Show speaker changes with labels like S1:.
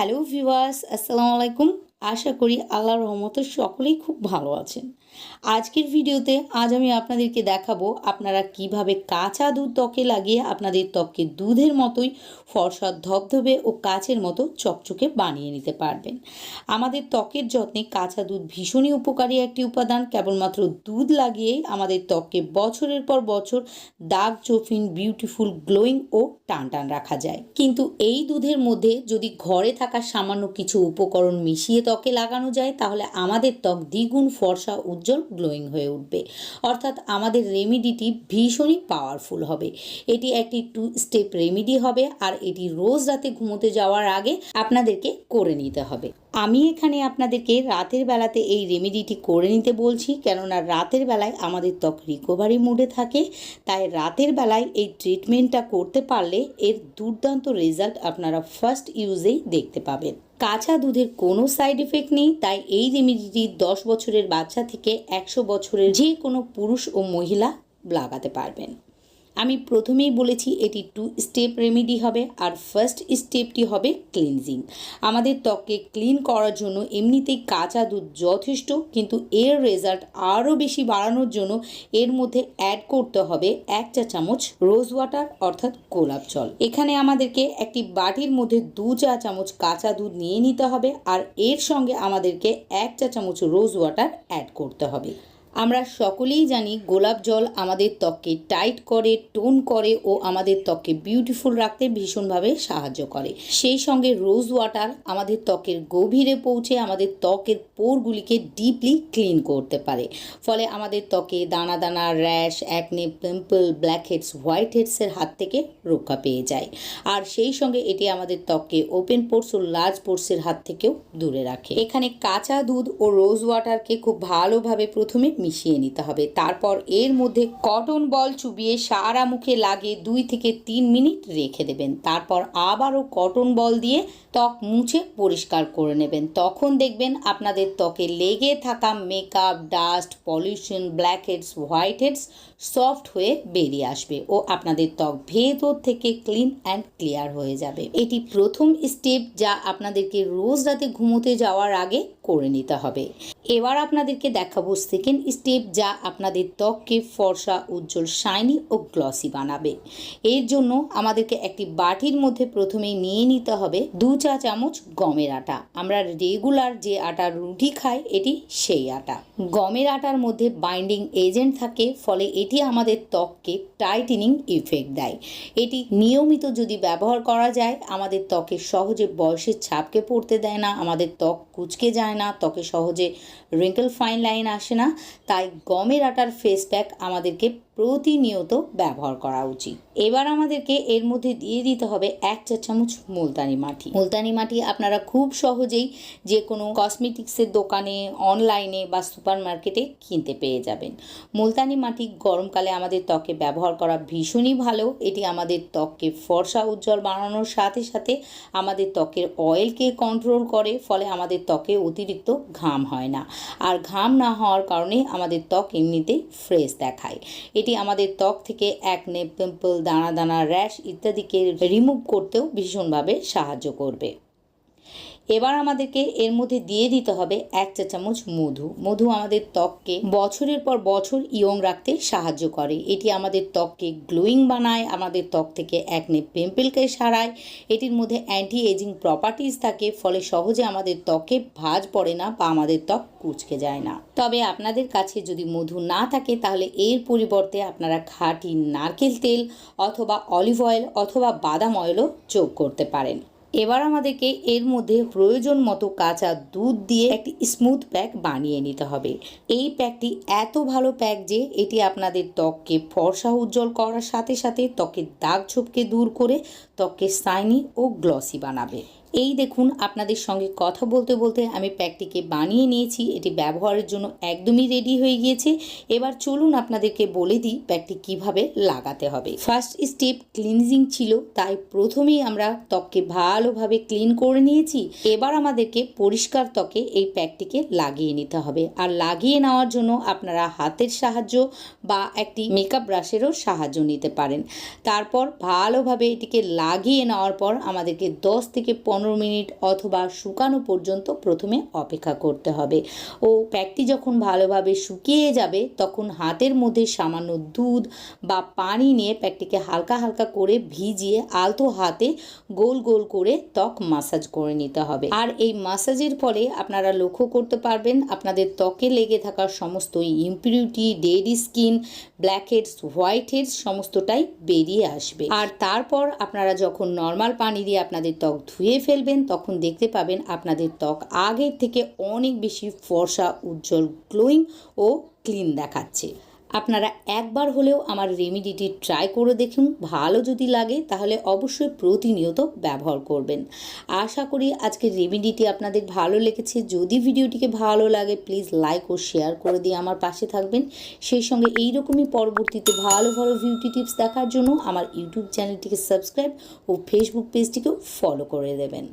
S1: Hello viewers আসসালামু আলাইকুম আশা করি আল্লাহর রহমতে সকলেই খুব ভালো আছেন। আজকের ভিডিওতে আজ আমি আপনাদেরকে দেখাবো আপনারা কীভাবে কাঁচা দুধ ত্বকে লাগিয়ে আপনাদের ত্বককে দুধের মতোই ফর্সা, ধবধবে ও কাচের মতো চকচকে বানিয়ে নিতে পারবেন। আমাদের ত্বকের যত্নে কাঁচা দুধ ভীষণই উপকারী একটি উপাদান। কেবলমাত্র দুধ লাগিয়েই আমাদের ত্বককে বছরের পর বছর দাগ চোফিন বিউটিফুল গ্লোয়িং ও টান টান রাখা যায়। কিন্তু এই দুধের মধ্যে যদি ঘরে থাকা সামান্য কিছু উপকরণ মিশিয়ে ত্বকে লাগানো যায়, তাহলে আমাদের ত্বক দ্বিগুণ ফর্সা, উজ্জ্বল গ্লোয়িং হয়ে উঠবে। অর্থাৎ আমাদের রেমিডিটি ভীষণই পাওয়ারফুল হবে। এটি একটি টু স্টেপ রেমিডি হবে, আর এটি রোজ রাতে ঘুমোতে যাওয়ার আগে আপনাদেরকে করে নিতে হবে। আমি এখানে আপনাদেরকে রাতের বেলাতে এই রেমেডিটি করে নিতে বলছি, কেননা রাতের বেলায় আমাদের ত্বক রিকভারি মুডে থাকে, তাই রাতের বেলায় এই ট্রিটমেন্টটা করতে পারলে এর দুর্দান্ত রেজাল্ট আপনারা ফার্স্ট ইউজেই দেখতে পাবেন। কাঁচা দুধের কোনো সাইড এফেক্ট নেই, তাই এই রেমেডিটি দশ বছরের বাচ্চা থেকে একশো বছরের যে কোনো পুরুষ ও মহিলা লাগাতে পারবেন। আমি প্রথমেই বলেছি এটি টু স্টেপ রেমেডি হবে আর ফার্স্ট স্টেপটি হবে ক্লিনজিং আমাদের ত্বককে ক্লিন করার জন্য এমনিতেই কাঁচা দুধ যথেষ্ট, কিন্তু এর রেজাল্ট আরও বেশি বাড়ানোর জন্য এর মধ্যে অ্যাড করতে হবে এক চা চামচ রোজ ওয়াটার অর্থাৎ গোলাপ জল। এখানে আমাদেরকে একটি বাটির মধ্যে দু চা চামচ কাঁচা দুধ নিয়ে নিতে হবে আর এর সঙ্গে আমাদেরকে এক চা চামচ রোজ ওয়াটার অ্যাড করতে হবে। আমরা সকলেই জানি গোলাপ জল আমাদের ত্বককে টাইট করে, টোন করে ও আমাদের ত্বককে বিউটিফুল রাখতে ভীষণভাবে সাহায্য করে। সেই সঙ্গে রোজ ওয়াটার আমাদের ত্বকের গভীরে পৌঁছে আমাদের ত্বকের পোরগুলিকে ডিপলি ক্লিন করতে পারে। ফলে আমাদের ত্বকে দানা দানা, rash acne pimple, blackheads, white হেডসের হাত থেকে রক্ষা পেয়ে যায়। আর সেই সঙ্গে এটি আমাদের ত্বককে ওপেন পোর্স ও লার্জ পোর্সের হাত থেকেও দূরে রাখে। এখানে কাঁচা দুধ ও রোজ ওয়াটারকে খুব ভালোভাবে প্রথমে মিশিয়ে নিতে হবে। তারপর এর মধ্যে কটন বল চুবিয়ে সারা মুখে লাগিয়ে দুই থেকে তিন মিনিট রেখে দেবেন। তারপর আবারও কটন বল দিয়ে ত্বক মুছে পরিষ্কার করে নেবেন। তখন দেখবেন আপনাদের ত্বকে লেগে থাকা makeup dust pollution blackheads whiteheads soft হয়ে বেরিয়ে আসবে ও আপনাদের ত্বক ভেতর থেকে ক্লিন অ্যান্ড ক্লিয়ার হয়ে যাবে। এটি প্রথম স্টেপ যা আপনাদেরকে রোজ রাতে ঘুমোতে যাওয়ার আগে করে নিতে হবে। এবার আপনাদেরকে দেখাবো সেকেন্ড স্টেপ যা আপনাদের ত্বককে ফর্সা, উজ্জ্বল শাইনি ও গ্লসি বানাবে। এর জন্য আমাদেরকে একটি বাটির মধ্যে প্রথমেই নিয়ে নিতে হবে। দু চা চামচ, গমের আটা। আমরা রেগুলার যে আটার রুটি খাই, এটি সেই আটা। গমের আটার মধ্যে বাইন্ডিং এজেন্ট থাকে, ফলে এটি আমাদের ত্বককে টাইটেনিং ইফেক্ট দেয়। এটি নিয়মিত যদি ব্যবহার করা যায়, আমাদের ত্বকে সহজে বয়সের ছাপকে পড়তে দেয় না, আমাদের ত্বক কুচকে যায় না, ত্বকে সহজে রিঙ্কেল ফাইন লাইন আসে না। তাই গমের আটার ফেস প্যাক আমাদেরকে প্রতিনিয়ত ব্যবহার করা উচিত। এবার আমাদেরকে এর মধ্যে দিয়ে দিতে হবে এক চা চামচ মুলতানি মাটি। মুলতানি মাটি আপনারা খুব সহজেই যে কোনো কসমেটিক্সের দোকানে, অনলাইনে বা সুপার মার্কেটে কিনতে পেয়ে যাবেন। মুলতানি মাটি গরমকালে আমাদের ত্বকে ব্যবহার করা ভীষণই ভালো। এটি আমাদের ত্বককে ফর্সা উজ্জ্বল বানানোর সাথে সাথে আমাদের ত্বকের অয়েলকে কন্ট্রোল করে, ফলে আমাদের ত্বকে অতিরিক্ত ঘাম হয় না। আর ঘাম না হওয়ার কারণে আমাদের ত্বক এমনিতেই ফ্রেশ দেখায়। এটি আমাদের ত্বক থেকে একনে পিম্পল দানা দানা, র্যাশ ইত্যাদিকে রিমুভ করতেও ভীষণভাবে সাহায্য করবে। এবার আমাদেরকে এর মধ্যে দিয়ে দিতে হবে এক চা চামচ মধু। মধু আমাদের ত্বককে বছরের পর বছর ইয়ং রাখতে সাহায্য করে। এটি আমাদের ত্বককে গ্লোয়িং বানায়, আমাদের ত্বক থেকে একনে পিম্পলকে সারায়। এটির মধ্যে অ্যান্টি এজিং প্রপার্টিজ থাকে, ফলে সহজে আমাদের ত্বকে ভাঁজ পড়ে না বা আমাদের ত্বক কুচকে যায় না। তবে আপনাদের কাছে যদি মধু না থাকে, তাহলে এর পরিবর্তে আপনারা খাঁটি নারকেল তেল অথবা অলিভ অয়েল অথবা বাদাম অয়েলও যোগ করতে পারেন। এবার আমাদেরকে এর মধ্যে প্রয়োজন মতো কাঁচা দুধ দিয়ে একটি স্মুথ প্যাক বানিয়ে নিতে হবে। এই প্যাকটি এত ভালো প্যাক যে এটি আপনাদের ত্বককে ফর্সা উজ্জ্বল করার সাথে সাথে ত্বকের দাগ ছোপকে দূর করে ত্বককে সাইনি ও গ্লসি বানাবে। এই দেখুন, আপনাদের সঙ্গে কথা বলতে বলতে আমি প্যাকটিকে বানিয়ে নিয়েছি। এটি ব্যবহারের জন্য একদমই রেডি হয়ে গিয়েছে। এবার চলুন আপনাদেরকে বলে দিই প্যাকটি কীভাবে লাগাতে হবে। ফার্স্ট স্টেপ ক্লিনজিং ছিল, তাই প্রথমেই আমরা ত্বককে ভালোভাবে ক্লিন করে নিয়েছি। এবার আমাদেরকে পরিষ্কার ত্বকে এই প্যাকটিকে লাগিয়ে নিতে হবে। আর লাগিয়ে নেওয়ার জন্য আপনারা হাতের সাহায্য বা একটি মেকআপ ব্রাশেরও সাহায্য নিতে পারেন। তারপর ভালোভাবে এটিকে লাগিয়ে নেওয়ার পর আমাদেরকে দশ থেকে পনেরো পনেরো মিনিট অথবা শুকানো পর্যন্ত প্রথমে অপেক্ষা করতে হবে। ও প্যাকটি যখন ভালোভাবে শুকিয়ে যাবে, তখন হাতের মধ্যে সামান্য দুধ বা পানি নিয়ে প্যাকটিকে হালকা হালকা করে ভিজিয়ে আলতো হাতে গোল গোল করে ত্বক মাসাজ করে নিতে হবে। আর এই মাসাজের ফলে আপনারা লক্ষ্য করতে পারবেন, আপনাদের ত্বকে লেগে থাকা সমস্ত impurity dead skin, blackheads, whiteheads সমস্তটাই বেরিয়ে আসবে। আর তারপর আপনারা যখন নর্মাল পানি দিয়ে আপনাদের ত্বক ধুয়ে ফেলবেন, তখন দেখতে পাবেন আপনাদের ত্বক আগের থেকে অনেক বেশি ফর্সা, উজ্জ্বল, গ্লোয়িং ও ক্লিন দেখাচ্ছে। আপনারা একবার হলেও আমার রেমিডিটি ট্রাই করে দেখুন। ভালো যদি লাগে, তাহলে অবশ্যই প্রতিনিয়ত ব্যবহার করবেন। আশা করি আজকের রেমিডিটি আপনাদের ভালো লেগেছে। যদি ভিডিওটিকে ভালো লাগে, প্লিজ লাইক ও শেয়ার করে দিয়ে আমার পাশে থাকবেন। সেই সঙ্গে এইরকমই পরবর্তীতে ভালো ভালো বিউটি টিপস দেখার জন্য আমার ইউটিউব চ্যানেলটিকে সাবস্ক্রাইব ও ফেসবুক পেজটিকেও ফলো করে দেবেন।